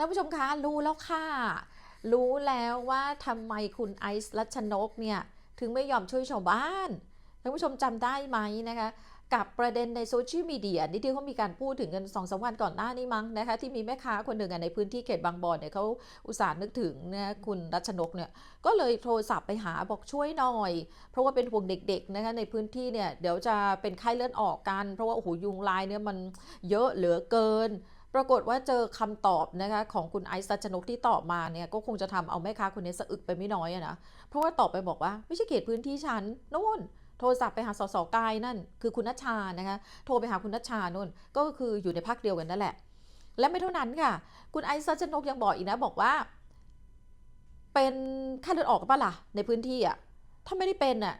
ท่านผู้ชมคะรู้แล้วค่ะ รู้แล้วว่าทำไมคุณไอซ์รัชนกเนี่ย ถึงไม่ยอมช่วยชาวบ้าน ท่านผู้ชมจำได้ไหมนะคะ กับประเด็นในโซเชียลมีเดียนี่ที่เขามีการพูดถึงกันสองสามวันก่อนหน้านี้มั้งนะคะ ที่มีแม่ค้าคนหนึ่งอะในพื้นที่เขตบางบอนเนี่ยเขาอุตส่าห์นึกถึงนะคุณรัชนกเนี่ย ก็เลยโทรศัพท์ไปหาบอกช่วยหน่อย เพราะว่าเป็นห่วงเด็กๆนะคะในพื้นที่เนี่ยเดี๋ยวจะเป็นไข้เลือดออกกัน เพราะว่าโอ้โหยุงลายเนี่ยมันเยอะเหลือเกิน ปรากฏว่าเจอคำตอบนะคะของคุณไอซ์รัชนกที่ตอบมาเนี่ยก็คงจะทำเอาแม่ค้าคนนี้สะอึกไปไม่น้อยอะนะ เพราะว่าตอบไปบอกว่าไม่ใช่เขตพื้นที่ฉันนู่นโทรศัพท์ไปหาสสกายนั่น คือคุณนัชชานะคะโทรไปหาคุณนัชชานู่นก็คืออยู่ในพักเดียวกันนั่นแหละ และไม่เท่านั้นค่ะ คุณไอซ์ซัชนกยังบอกอีกนะบอกว่า เป็นไข้เลือดออกปะล่ะในพื้นที่อะถ้าไม่ได้เป็นอะ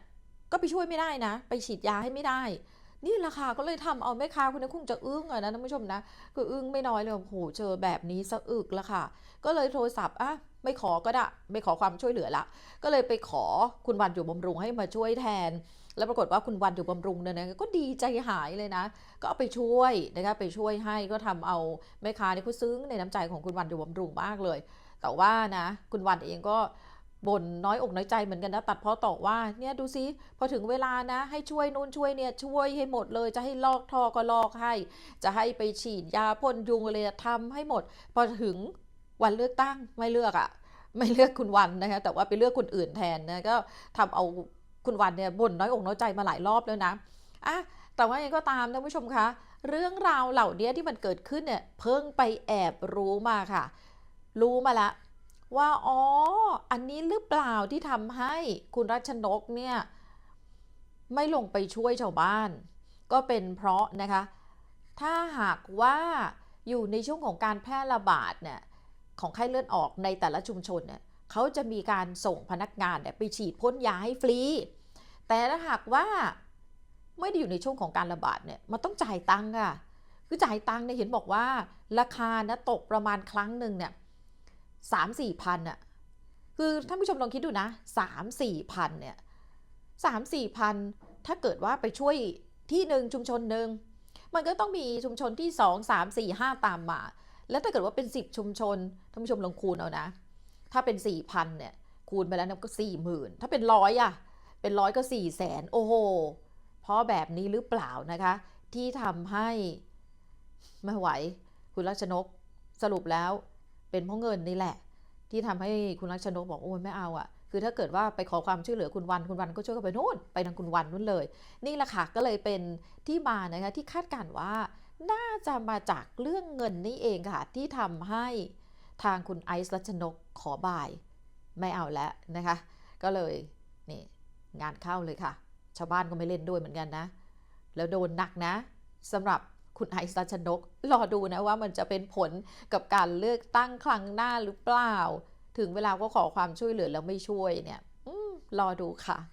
ก็ไปช่วยไม่ได้นะ ไปฉีดยาให้ไม่ได้ นี่แหละค่ะก็เลยทำเอาแม่ค้าคนนั้คงจะอึ้งอะนะท่านผู้ชมนะคืออึ้งไม่น้อยเลยโอ้โหเจอแบบนี้สะอึกละค่ะ ก็เลยโทรศัพท์อะไม่ขอก็ได้ไม่ขอความช่วยเหลือละ ก็เลยไปขอคุณวันอยู่บำรุงให้มาช่วยแทน แล้วปรากฏว่าคุณวันอยู่บำรุงเนี่ยนะก็ดีใจหายเลยนะ ก็เอาไปช่วยนะคะไปช่วยให้ก็ทำเอาแม่ค้านี่เขาซึ้งในน้ำใจของคุณวันอยู่บำรุงมากเลย แต่ว่านะ คุณวันเองก็ บ่นน้อยอกน้อยใจเหมือนกันนะตัดเพราะต่อว่าเนี่ยดูซิพอถึงเวลานะ ให้ช่วยนู่นช่วยเนี่ยช่วยให้หมดเลยจะให้ลอกท่อก็ลอกให้ จะให้ไปฉีดยาพ่นยุงอะไรทำให้หมด พอถึงวันเลือกตั้งไม่เลือกอะไม่เลือกคุณวันนะคะแต่ว่าไปเลือกคนอื่นแทนนะก็ทำเอาคุณวันเนี่ยบ่นน้อยอกน้อยใจมาหลายรอบแล้วนะอะแต่ว่ายังไงก็ตามท่านผู้ชมคะ เรื่องราวเหล่านี้ที่มันเกิดขึ้นเนี่ยเพิ่งไปแอบรู้มาค่ะ รู้มาละ ว่าอ๋อ อันนี้หรือเปล่าที่ทำให้คุณรัชนกเนี่ยไม่ลงไปช่วยชาวบ้าน ก็เป็นเพราะนะคะ ถ้าหากว่าอยู่ในช่วงของการแพร่ระบาดเนี่ยของไข้เลือดออกในแต่ละชุมชนเนี่ยเขาจะมีการส่งพนักงานเนี่ยไปฉีดพ่นยาให้ฟรี แต่ถ้าหากว่าไม่ได้อยู่ในช่วงของการระบาดเนี่ยมันต้องจ่ายตังค์ค่ะคือจ่ายตังค์เนี่ยเห็นบอกว่าราคานะตกประมาณครั้งหนึ่งเนี่ย สามสี่พันอะคือท่านผู้ชมลองคิดดูนะสามสี่พันเนี่ยสามสี่พันถ้าเกิดว่าไปช่วยที่หนึ่งชุมชนหนึ่งมันก็ต้องมีชุมชนที่2 3 4 5ตามมา แล้วถ้าเกิดว่าเป็น10ชุมชนท่านผู้ชมลองคูณเอานะ ถ้าเป็น4,000เนี่ยคูณไปแล้วก็40,000ถ้าเป็นร้อยอะเป็นร้อยก็4แสนโอ้โหเพราะแบบนี้หรือเปล่านะคะ ที่ทำให้ไม่ไหว คุณรัชนกสรุปแล้ว เป็นเพราะเงินนี่แหละ ที่ทำให้คุณรักชนกบอกโอ้ยไม่เอาอะคือถ้าเกิดว่าไปขอความช่วยเหลือคุณวันคุณวันก็ช่วยกันไปโน่นไปทางคุณวันนู่นเลย นี่แหละค่ะก็เลยเป็นที่มานะคะที่คาดการณ์ว่า น่าจะมาจากเรื่องเงินนี่เองค่ะ ที่ทำให้ทางคุณไอซ์รัชนกขอบ่าย ไม่เอาแล้วนะคะ ก็เลยนี่งานเข้าเลยค่ะ ชาวบ้านก็ไม่เล่นด้วยเหมือนกันนะ แล้วโดนหนักนะสำหรับ คุณไอซ์รัชนก รอดูนะว่ามันจะเป็นผลกับการเลือกตั้งครั้งหน้าหรือเปล่า ถึงเวลาก็ขอความช่วยเหลือแล้วไม่ช่วยเนี่ยอรอดูค่ะ